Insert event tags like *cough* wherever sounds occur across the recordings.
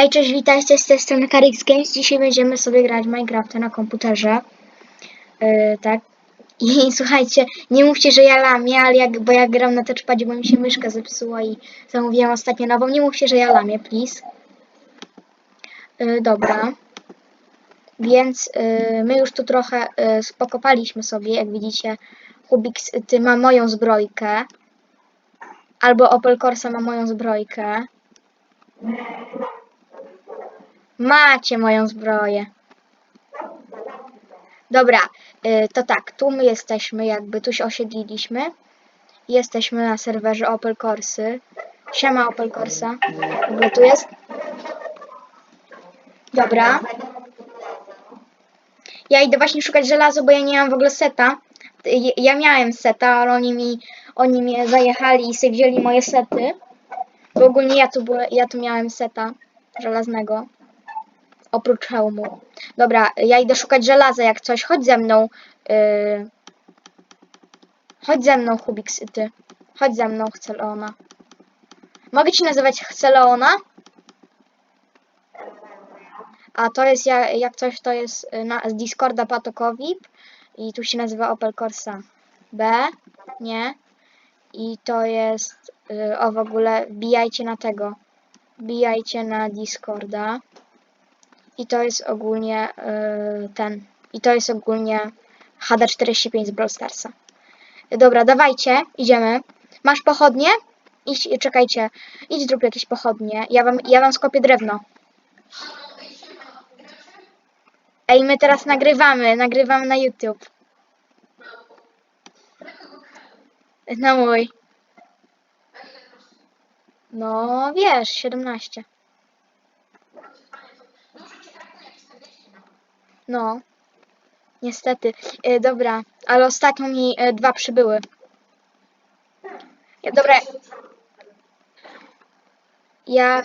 Hej, cześć, witajcie z tej strony Karix Games. Dzisiaj będziemy sobie grać Minecrafta na komputerze. Yy, tak. I *laughs* słuchajcie, nie mówcie, że ja lamię, ale jak, bo ja gram na touchpadzie, bo mi się myszka zepsuła i zamówiłam ostatnio nową. Nie mówcie, że ja lamię, please. Yy, dobra. Więc yy, my już tu trochę yy, pokopaliśmy sobie, jak widzicie. Kubik ty ma moją zbrojkę. Albo Opel Corsa ma moją zbrojkę. Macie moją zbroję. Dobra, y, to tak, tu my jesteśmy, jakby tu się osiedliliśmy. Jesteśmy na serwerze Opel Corsy. Siema Opel Corsa. W ogóle tu jest. Dobra. Ja idę właśnie szukać żelaza, bo ja nie mam w ogóle seta. Ja miałem seta, ale oni mi, oni mnie zajechali i sobie wzięli moje sety. Bo ogólnie ja tu, ja tu miałem seta żelaznego. Oprócz hełmu. Dobra, ja idę szukać żelaza jak coś. Chodź ze mną. Yy... Chodź ze mną, Hubiks, ty. Chodź ze mną, chcę Leona. Mogę ci nazywać chcę Leona? A to jest, jak, jak coś, to jest y, na, z Discorda Patokowip. I tu się nazywa Opel Corsa B. Nie. I to jest, y, o w ogóle, wbijajcie na tego. Wbijajcie na Discorda. I to jest ogólnie y, ten. I to jest ogólnie HD45 z Brawl Starsa. Dobra, dawajcie, idziemy. Masz pochodnie? Idź, czekajcie. Idź zrób jakieś pochodnie. Ja wam, ja wam skopię drewno. Ej, my teraz nagrywamy. Nagrywamy na YouTube. Na mój. No, wiesz, 17. No. Niestety. E, dobra, ale ostatnio mi e, dwa przybyły. Ja, dobra. Ja.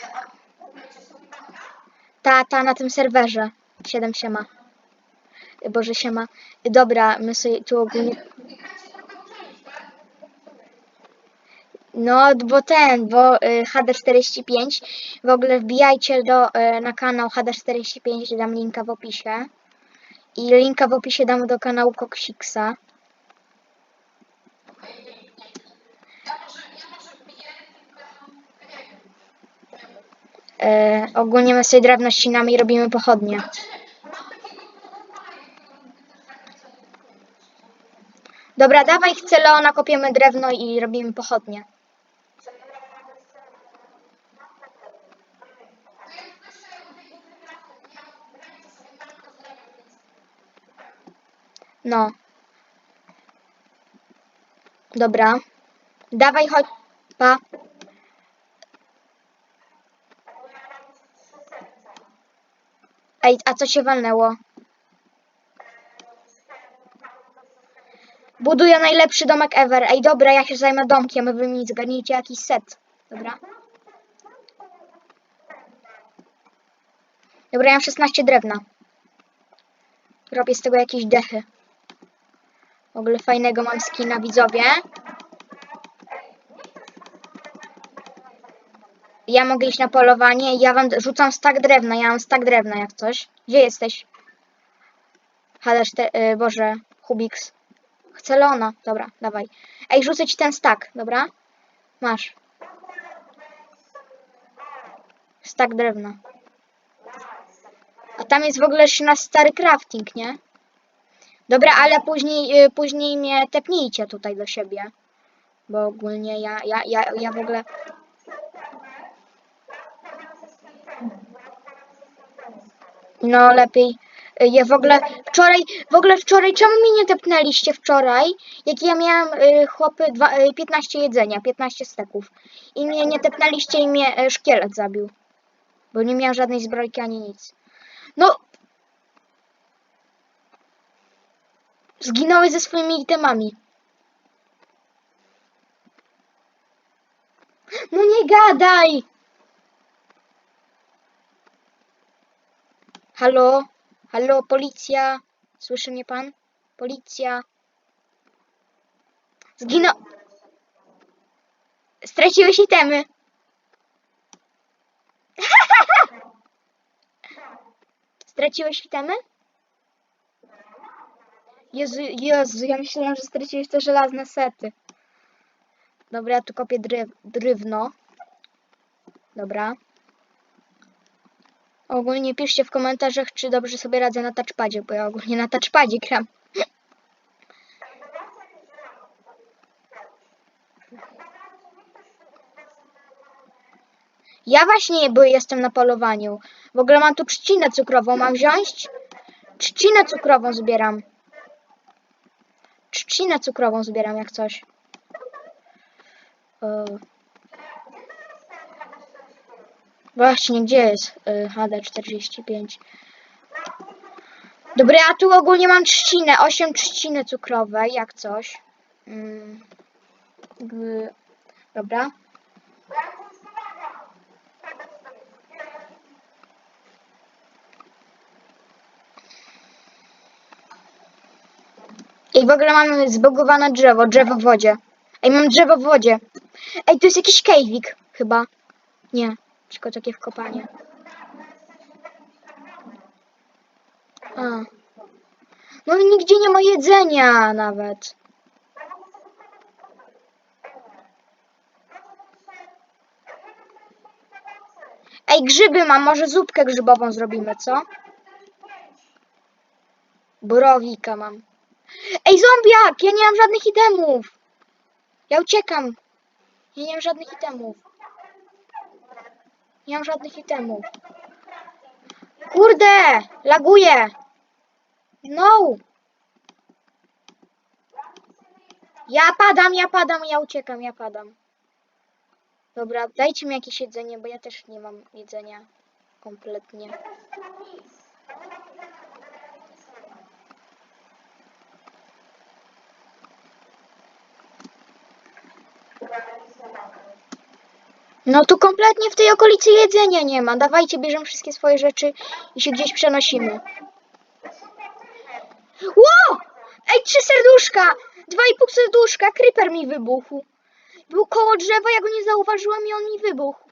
Ta, ta na tym serwerze. 7 siema. E, Boże siema. E, Dobra, my sobie tu ogólnie. No, bo ten, bo y, HD45, w ogóle wbijajcie do, y, na kanał HD45, dam linka w opisie. I linka w opisie dam do kanału Koksiksa. E, ogólnie my sobie drewno ścinamy i robimy pochodnie. Dobra, dawaj chcę Leona, kopiemy drewno i robimy pochodnie. No. Dobra. Dawaj, chodź. Pa. Ej, a co się walnęło? Buduję najlepszy domek ever. Ej, dobra, ja się zajmę domkiem, wy mi zgarnijcie jakiś set. Dobra? Dobra, ja mam 16 drewna. Robię z tego jakieś dechy. W ogóle fajnego mam skina, widzowie. Ja mogę iść na polowanie. Ja wam rzucam stak drewna. Ja mam stak drewna jak coś. Gdzie jesteś? Hadasz te, y, Boże, Hubiks. Chcę Leona. Dobra, dawaj. Ej, rzucę ci ten stak, dobra? Masz. Stak drewna. A tam jest w ogóle jeszcze nasz stary crafting, nie? Dobra, ale później, y, później mnie tepnijcie tutaj do siebie. Bo ogólnie ja, ja, ja, ja w ogóle... No lepiej. Y, Ja w ogóle wczoraj, w ogóle wczoraj, czemu mi nie tepnęliście wczoraj? Jak ja miałam y, chłopy dwa, y, 15 jedzenia, 15 steków. I mnie nie tepnęliście i mnie szkielet zabił. Bo nie miałem żadnej zbrojki ani nic. No. Zginąłeś ze swoimi itemami. No nie gadaj! Halo? Halo, policja? Słyszy mnie pan? Policja? Zginął... Straciłeś itemy. *laughs* Straciłeś itemy? Jezu, Jezu, ja myślałam, że straciłeś te żelazne sety. Dobra, ja tu kopię dry, drewno. Dobra. Ogólnie piszcie w komentarzach, czy dobrze sobie radzę na touchpadzie, bo ja ogólnie na touchpadzie gram. Ja właśnie, bo jestem na polowaniu. W ogóle mam tu trzcinę cukrową, mam wziąć? Trzcinę cukrową zbieram. Trzcinę cukrową zbieram jak coś. E. Właśnie, gdzie jest y, HD45? Dobra, ja tu ogólnie mam trzcinę, 8 trzciny cukrowej, jak coś. G- Dobra. I w ogóle mamy zbugowane drzewo, drzewo w wodzie. Ej, mam drzewo w wodzie. Ej, to jest jakiś kejwik chyba. Nie, tylko takie wkopanie. A. No nigdzie nie ma jedzenia nawet. Ej, grzyby mam, może zupkę grzybową zrobimy, co? Borowika mam. Ej, zombiak! Ja nie mam żadnych itemów! Ja uciekam! Ja nie mam żadnych itemów. Nie mam żadnych itemów. Kurde! Laguje! No! Ja padam, ja padam, ja uciekam, ja padam. Dobra, dajcie mi jakieś jedzenie, bo ja też nie mam jedzenia. Kompletnie. No tu kompletnie w tej okolicy jedzenia nie ma. Dawajcie, bierzemy wszystkie swoje rzeczy i się gdzieś przenosimy. Ło! Ej, trzy serduszka! Dwa i pół serduszka! Creeper mi wybuchł. Był koło drzewa, ja go nie zauważyłam i on mi wybuchł.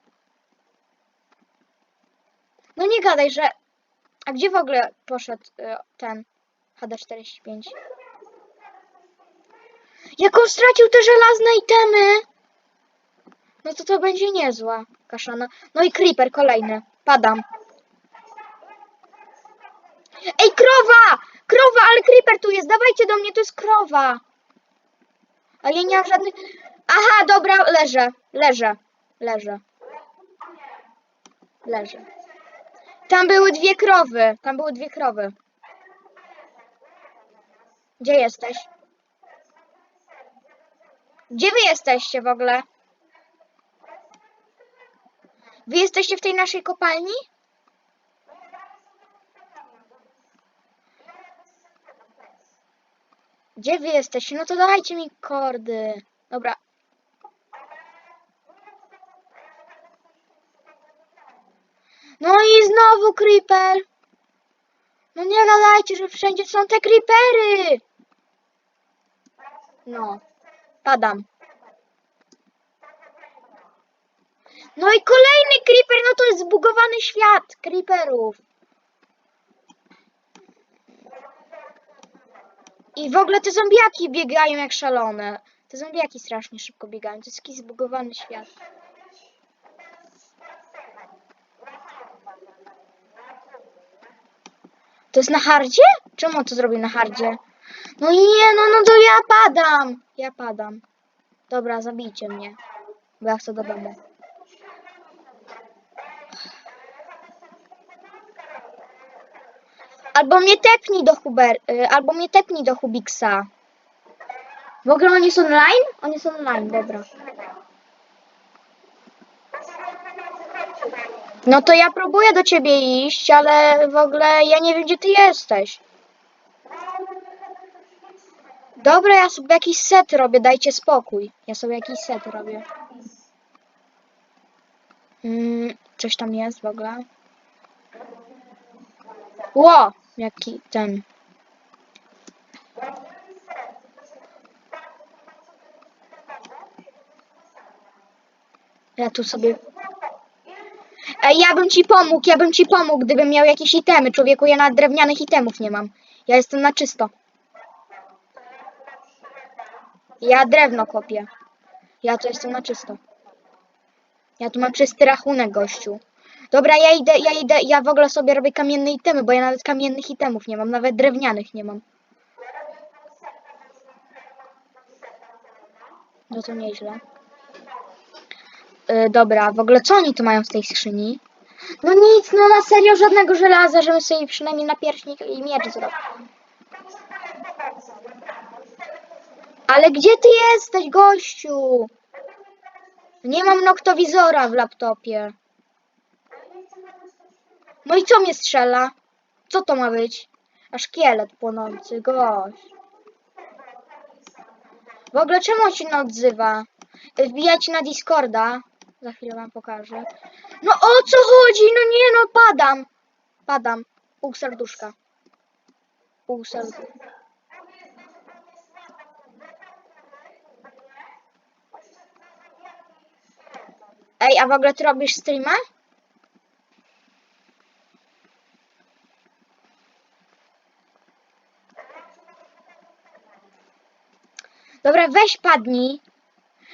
No nie gadaj, że... A gdzie w ogóle poszedł y, ten HD45? Jak on stracił te żelazne itemy! No to to będzie niezła kaszana. No i creeper kolejny. Padam. Ej, krowa! Krowa, ale creeper tu jest. Dawajcie do mnie, to jest krowa. A ja nie mam żadnych... Aha, dobra, leżę. Leżę. Leżę. Leżę. Tam były dwie krowy. Tam były dwie krowy. Gdzie jesteś? Gdzie wy jesteście w ogóle? Wy jesteście w tej naszej kopalni? Gdzie wy jesteście? No to dajcie mi kordy. Dobra. No i znowu creeper. No nie gadajcie, że wszędzie są te creepery. No. Padam. No i kolejny creeper, no to jest zbugowany świat creeperów. I w ogóle te zombiaki biegają jak szalone. Te zombiaki strasznie szybko biegają. To jest jakiś zbugowany świat. To jest na hardzie? Czemu on to zrobił na hardzie? No nie, no, no to ja padam. Ja padam. Dobra, zabijcie mnie. Bo ja chcę do domu. Albo mnie tepnij do Huber, y, albo mnie tepnij do Hubiksa. W ogóle on jest online? On jest online, dobra. No to ja próbuję do ciebie iść, ale w ogóle ja nie wiem, gdzie ty jesteś. Dobra, ja sobie jakiś set robię, dajcie spokój. Ja sobie jakiś set robię. Mm, coś tam jest w ogóle. Ło! Jaki ten. Ja tu sobie. Ej, ja bym ci pomógł, ja bym ci pomógł, gdybym miał jakieś itemy. Człowieku, ja nawet drewnianych itemów nie mam. Ja jestem na czysto. Ja drewno kopię. Ja tu jestem na czysto. Ja tu mam czysty rachunek, gościu. Dobra, ja idę, ja idę, ja w ogóle sobie robię kamienne itemy, bo ja nawet kamiennych itemów nie mam, nawet drewnianych nie mam. No to nieźle. Yy, dobra, w ogóle co oni tu mają w tej skrzyni? No nic, no na serio żadnego żelaza, żebym sobie przynajmniej napierśnik i miecz zrobił. Ale gdzie ty jesteś, gościu? Nie mam noktowizora w laptopie. No i co mnie strzela? Co to ma być? A szkielet płonący, gość. W ogóle czemu on się nie odzywa? Wbijać na Discorda. Za chwilę wam pokażę. No o co chodzi? No nie no, padam. Padam. Pół serduszka. Pół serduszka. Ej, a w ogóle ty robisz streama? Dobra, weź padnij.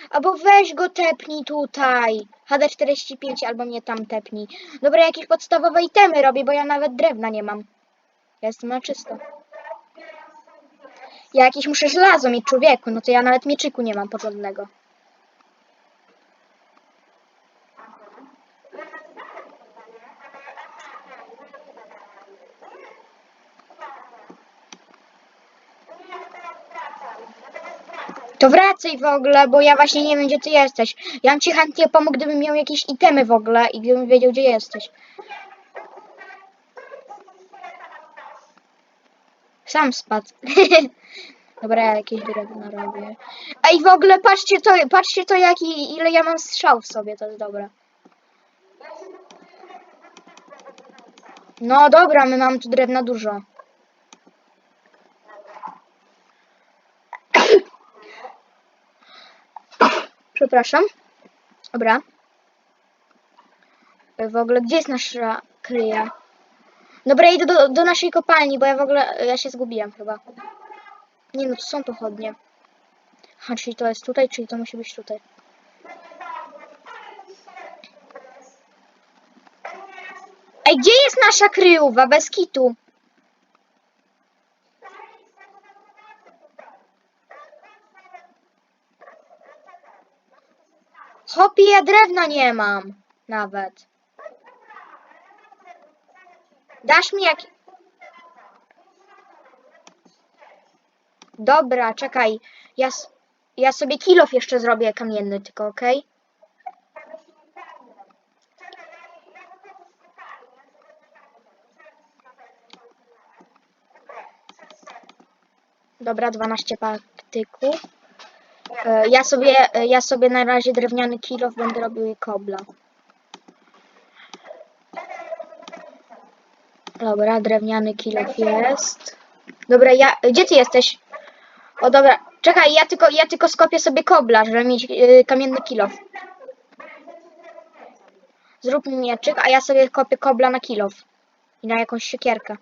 Albo weź go tepnij tutaj. HD45 albo mnie tam tepnij. Dobra, jakieś podstawowe itemy robię, bo ja nawet drewna nie mam. Ja jestem na czysto. Ja jakieś muszę żelazo mieć człowieku, no to ja nawet mieczyku nie mam porządnego. Wracaj w ogóle, bo ja właśnie nie wiem, gdzie ty jesteś. Ja bym ci chętnie pomógł, gdybym miał jakieś itemy w ogóle i gdybym wiedział, gdzie jesteś. Sam spadł. *laughs* Dobra, ja jakieś drewno robię. Ej, w ogóle patrzcie to, patrzcie to jaki, ile ja mam strzał w sobie, to jest dobre. No dobra, my mamy tu drewna dużo. Przepraszam. Dobra. W ogóle, gdzie jest nasza kryja? Dobra, idę do, do naszej kopalni, bo ja w ogóle, ja się zgubiłem chyba. Nie no, to są pochodnie. A, czyli to jest tutaj, czyli to musi być tutaj. Ej, gdzie jest nasza kryjówa? Bez kitu. Hopie, ja drewna nie mam. Nawet. Dasz mi jak... Dobra, czekaj. Ja, ja sobie kilof jeszcze zrobię kamienny, tylko okej? Dobra, 12 patyków. E, Ja sobie, e, ja sobie na razie drewniany kilof będę robił i kobla. Dobra, drewniany kilof jest. Dobra, ja. Gdzie ty jesteś? O dobra, czekaj, ja tylko, ja tylko skopię sobie kobla, żeby mieć yy, kamienny kilof. Zrób mi mieczyk, a ja sobie kopię kobla na kilof. I na jakąś siekierkę.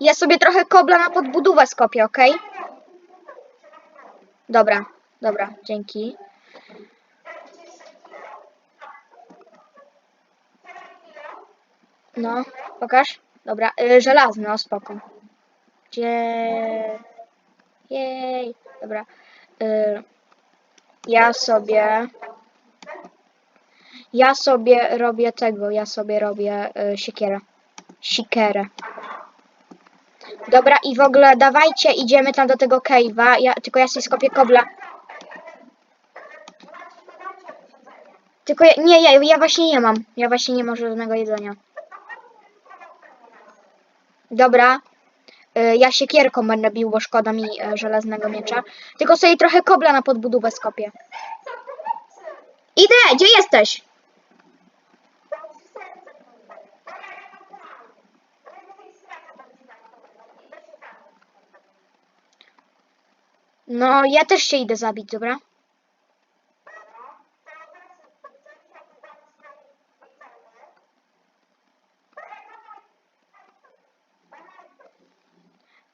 Ja sobie trochę kobla na podbudówę skopię, ok? Dobra, dobra, dzięki. No, pokaż. Dobra, y, żelazny, no spoko. Gdzie... Jej, dobra. Y, ja sobie... Ja sobie robię tego, ja sobie robię y, siekierę. Sikierę. Dobra, i w ogóle dawajcie, idziemy tam do tego cave'a. Ja, tylko ja sobie skopię kobla. Tylko ja, nie, ja, ja właśnie nie mam. Ja właśnie nie mam żadnego jedzenia. Dobra. Y, Ja siekierką będę bił, bo szkoda mi e, żelaznego miecza. Tylko sobie trochę kobla na podbudówę skopię. Idę! Gdzie jesteś? To ja też się idę zabić, dobra?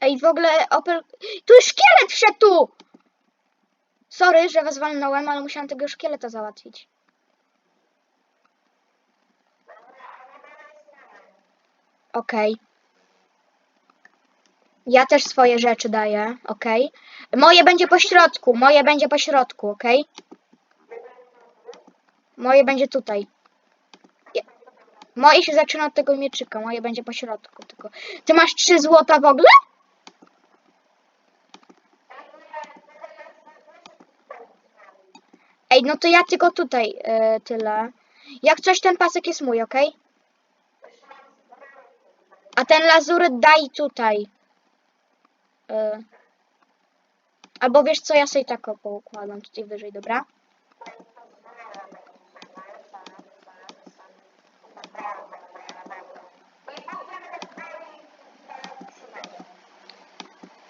Ej, w ogóle Opel... Tu szkielet wszedł tu! Sorry, że was walnąłem, ale musiałam tego szkieleta załatwić. Okej. Okay. Ja też swoje rzeczy daję, okej. Moje będzie po środku, moje będzie po środku, okej? Moje będzie tutaj. Je- Moje się zaczyna od tego mieczyka, moje będzie po środku tylko. Ty masz trzy złota w ogóle? Ej, no to ja tylko tutaj e, tyle. Jak coś, ten pasek jest mój, okej? A ten lazury daj tutaj. E, albo wiesz co, ja sobie tak poukładam tutaj wyżej, dobra?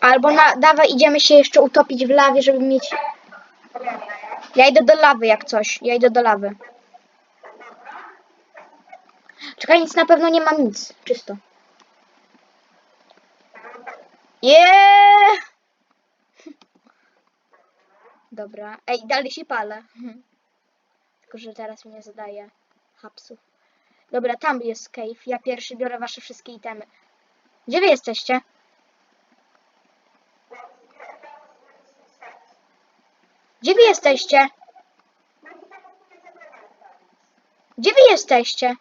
Albo na, dawaj, idziemy się jeszcze utopić w lawie, żeby mieć... Ja idę do lawy jak coś. Ja idę do lawy. Czekaj, nic na pewno nie mam nic. Czysto. Yeah! *laughs* Dobra. Ej, dalej się palę. *laughs* Tylko, że teraz mnie zadaje hapsów. Dobra, tam jest cave. Ja pierwszy biorę wasze wszystkie itemy. Gdzie wy jesteście? Gdzie wy jesteście? Gdzie wy jesteście?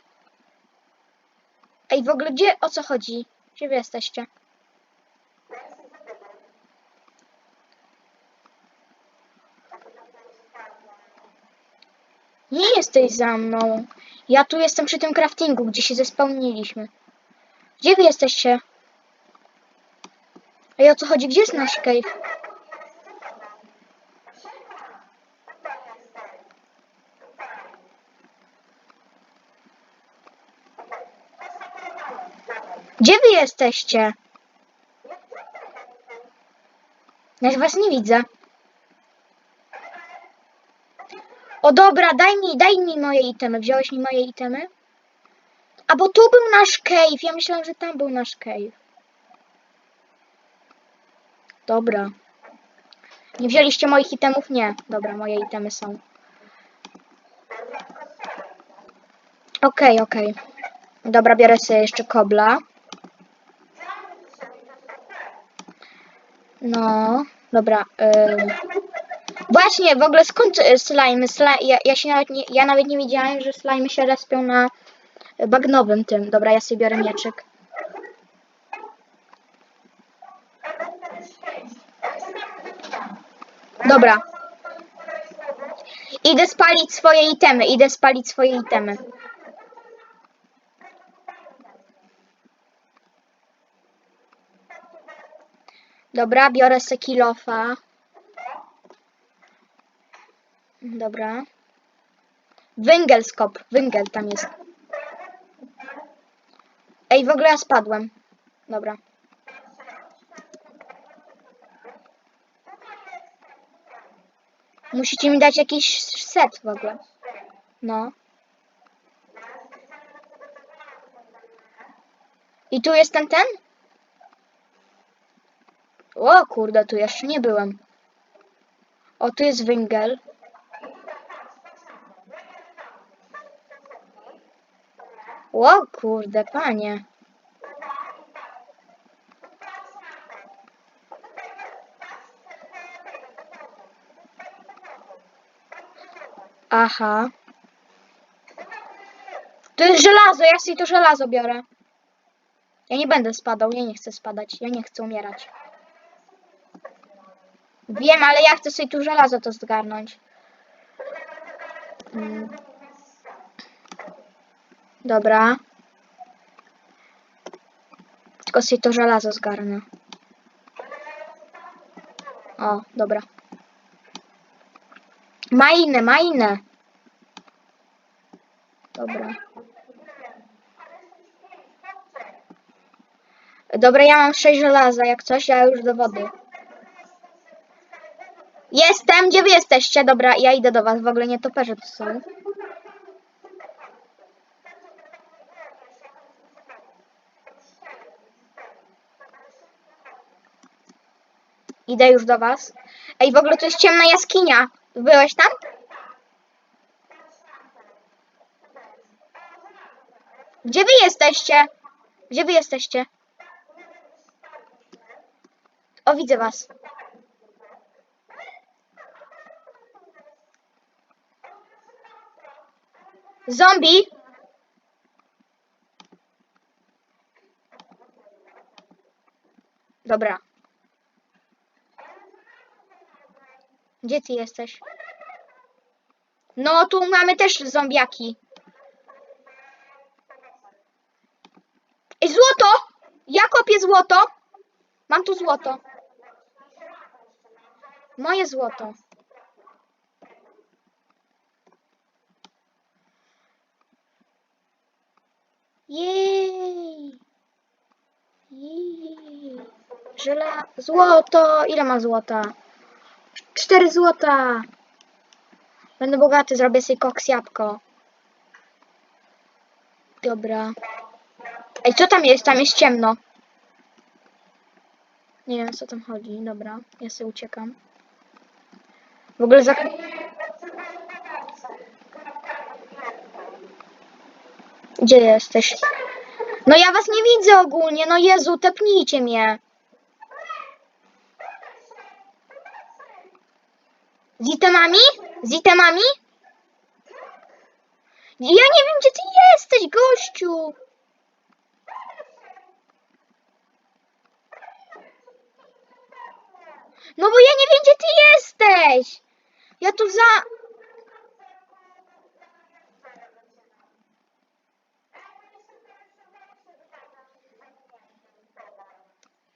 Ej, w ogóle gdzie, o co chodzi? Gdzie wy jesteście? Nie jesteś za mną. Ja tu jestem przy tym craftingu, gdzie się zespełniliśmy. Gdzie wy jesteście? Ej, o co chodzi? Gdzie jest nasz cave? Gdzie wy jesteście? Ja was nie widzę. O dobra, daj mi, daj mi moje itemy. Wziąłeś mi moje itemy? A bo tu był nasz cave. Ja myślałam, że tam był nasz cave. Dobra. Nie wzięliście moich itemów? Nie. Dobra, moje itemy są. Okej, okej. Dobra, biorę sobie jeszcze kobla. No, dobra. ym. Właśnie, w ogóle skąd y, slime? Sli ja, ja, się nawet nie, ja nawet nie że slime się respią na bagnowym tym. Dobra, ja sobie biorę mieczyk. Dobra. Idę spalić swoje itemy, idę spalić swoje itemy. Dobra, biorę se Dobra. Węgiel skop, węgiel tam jest. Ej, w ogóle ja spadłem. Dobra. Musicie mi dać jakiś set w ogóle. No. I tu jest ten ten? O kurde, tu jeszcze nie byłem. O, tu jest węgiel. O kurde, panie. Aha. To jest żelazo, ja sobie to żelazo biorę. Ja nie będę spadał, ja nie chcę spadać, ja nie chcę umierać. Wiem, ale ja chcę sobie tu żelazo to zgarnąć. Mm. Dobra. Tylko sobie to żelazo zgarnę. O, dobra. Ma inne, ma inne. Dobra. Dobra, ja mam 6 żelaza, jak coś, ja już do wody. Jestem, gdzie wy jesteście? Dobra, ja idę do was, w ogóle nie toperze tu są. Idę już do was. Ej, w ogóle to jest ciemna jaskinia. Byłeś tam? Gdzie wy jesteście? Gdzie wy jesteście? O, widzę was. Zombie! Dobra. Gdzie ty jesteś? No, tu mamy też zombiaki. Złoto! Ja kopię złoto. Mam tu złoto. Moje złoto. Jej! Jej! Żela... Złoto! Ile ma złota? Cztery złota! Będę bogaty, zrobię sobie koks jabłko. Dobra. Ej, co tam jest? Tam jest ciemno. Nie wiem, co tam chodzi. Dobra, ja sobie uciekam. W ogóle za... Gdzie jesteś? No ja was nie widzę ogólnie, no Jezu, tepnijcie mnie. Z itemami? Z itemami? Ja nie wiem, gdzie ty jesteś, gościu. No bo ja nie wiem, gdzie ty jesteś. Ja tu za...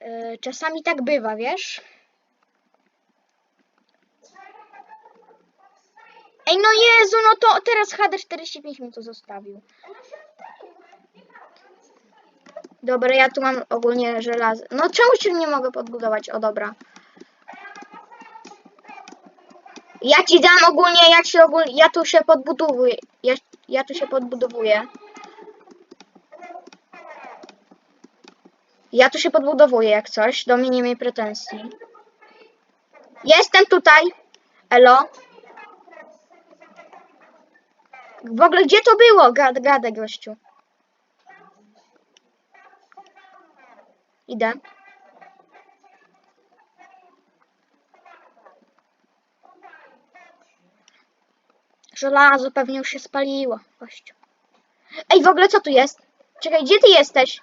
E, Czasami tak bywa, wiesz? Ej, no Jezu, no to teraz HD45 mi to zostawił. Dobra, ja tu mam ogólnie żelazo. No czemu się nie mogę podbudować? O, dobra. Ja ci dam ogólnie, ja ci ogólnie, ja tu się podbudowuję. Ja, ja tu się podbudowuję. Ja tu się podbudowuję jak coś, do mnie nie miej pretensji. Jestem tutaj. Elo. W ogóle gdzie to było? Gad, gadę gościu. Idę. Żelazo pewnie już się spaliło, gościu. Ej, w ogóle co tu jest? Czekaj, gdzie ty jesteś?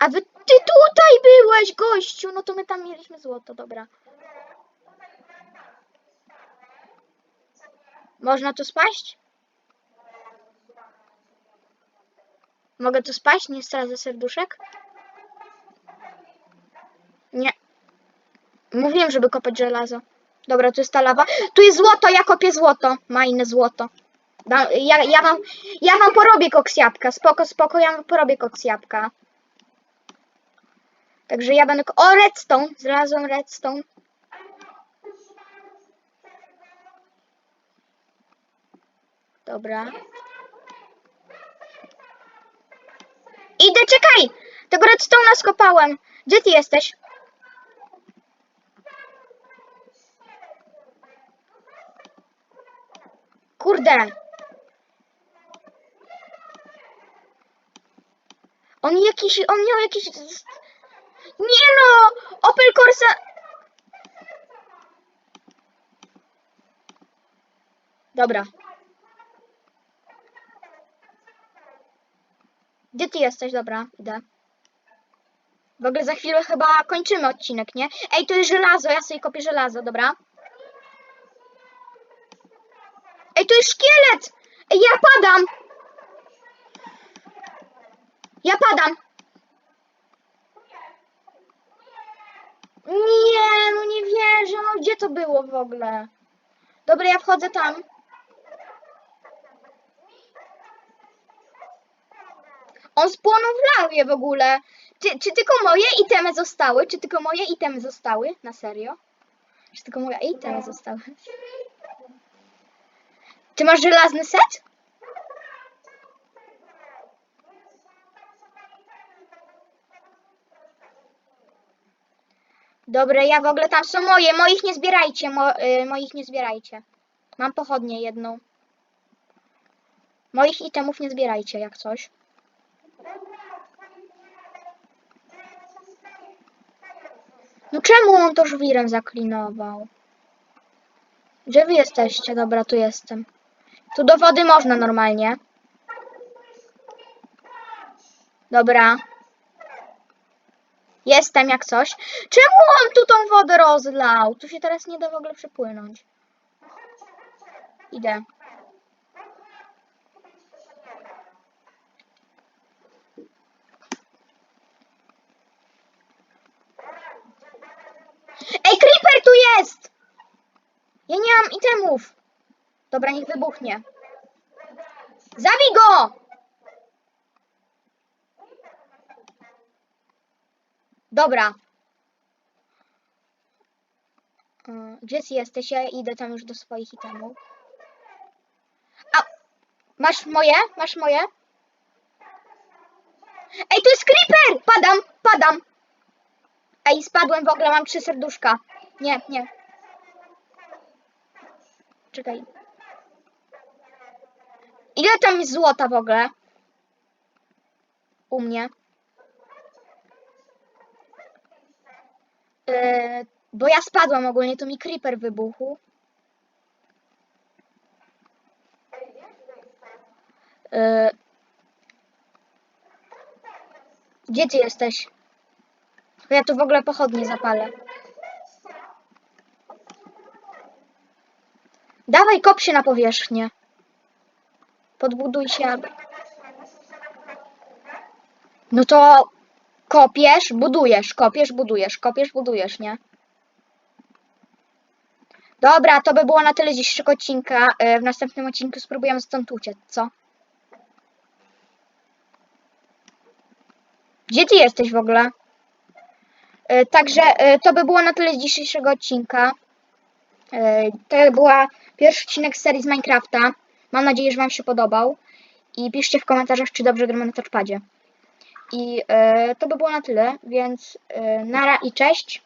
A wy, ty tutaj byłeś, gościu! No to my tam mieliśmy złoto, dobra. Można tu spaść? Mogę tu spaść? Nie stracę serduszek? Nie. Mówiłem, żeby kopać żelazo. Dobra, tu jest ta lawa. Tu jest złoto, ja kopię złoto. Ma inne złoto. Ja, ja, wam, ja wam porobię koks jabłka. Spoko, spoko, ja wam porobię koks jabłka. Także ja będę... O, redstone! Znalazłem redstone. Dobra. Idę, czekaj! Tego redstone'a skopałem. Gdzie ty jesteś? Kurde. On jakiś, on miał jakiś... Nie no! Opel Corsa... Dobra. Gdzie ty jesteś? Dobra, idę. W ogóle za chwilę chyba kończymy odcinek, nie? Ej, to jest żelazo, ja sobie kopię żelazo, dobra? Ej, to jest szkielet! Ej, ja padam! Ja padam! Nie, no nie wierzę, no gdzie to było w ogóle? Dobra, ja wchodzę tam. On spłonął w lawie w ogóle. Czy, czy tylko moje itemy zostały? Czy tylko moje itemy zostały? Na serio? Czy tylko moje itemy zostały? Ty masz żelazny set? Dobre, ja w ogóle tam są moje. Moich nie zbierajcie. Mo, y, moich nie zbierajcie. Mam pochodnię jedną. Moich itemów nie zbierajcie, jak coś. Czemu on to żwirem zaklinował? Gdzie wy jesteście? Dobra, tu jestem. Tu do wody można normalnie. Dobra. Jestem jak coś. Czemu on tu tą wodę rozlał? Tu się teraz nie da w ogóle przepłynąć. Idę. Ej, creeper tu jest! Ja nie mam itemów. Dobra, niech wybuchnie. Zabij go! Dobra. Y, Gdzie jesteś? Ja idę tam już do swoich itemów. A, masz moje? Masz moje? Ej, tu jest creeper! Padam, padam. Ej, spadłem w ogóle, mam trzy serduszka. Nie, nie. Czekaj. Ile tam jest złota w ogóle? U mnie. Yy, bo ja spadłam ogólnie, to mi creeper wybuchł. Yy, gdzie ty jesteś? Ja tu w ogóle pochodnie zapalę. Dawaj, kop się na powierzchnię. Podbuduj się. No to kopiesz, budujesz, kopiesz, budujesz, kopiesz, budujesz, nie? Dobra, to by było na tyle dzisiejszego odcinka. E, W następnym odcinku spróbujemy stąd uciec, co? Gdzie ty jesteś w ogóle? E, Także e, to by było na tyle z dzisiejszego odcinka. E, To była pierwszy odcinek z serii z Minecrafta. Mam nadzieję, że Wam się podobał. I piszcie w komentarzach, czy dobrze gramy na touchpadzie. I e, to by było na tyle, więc e, nara i cześć.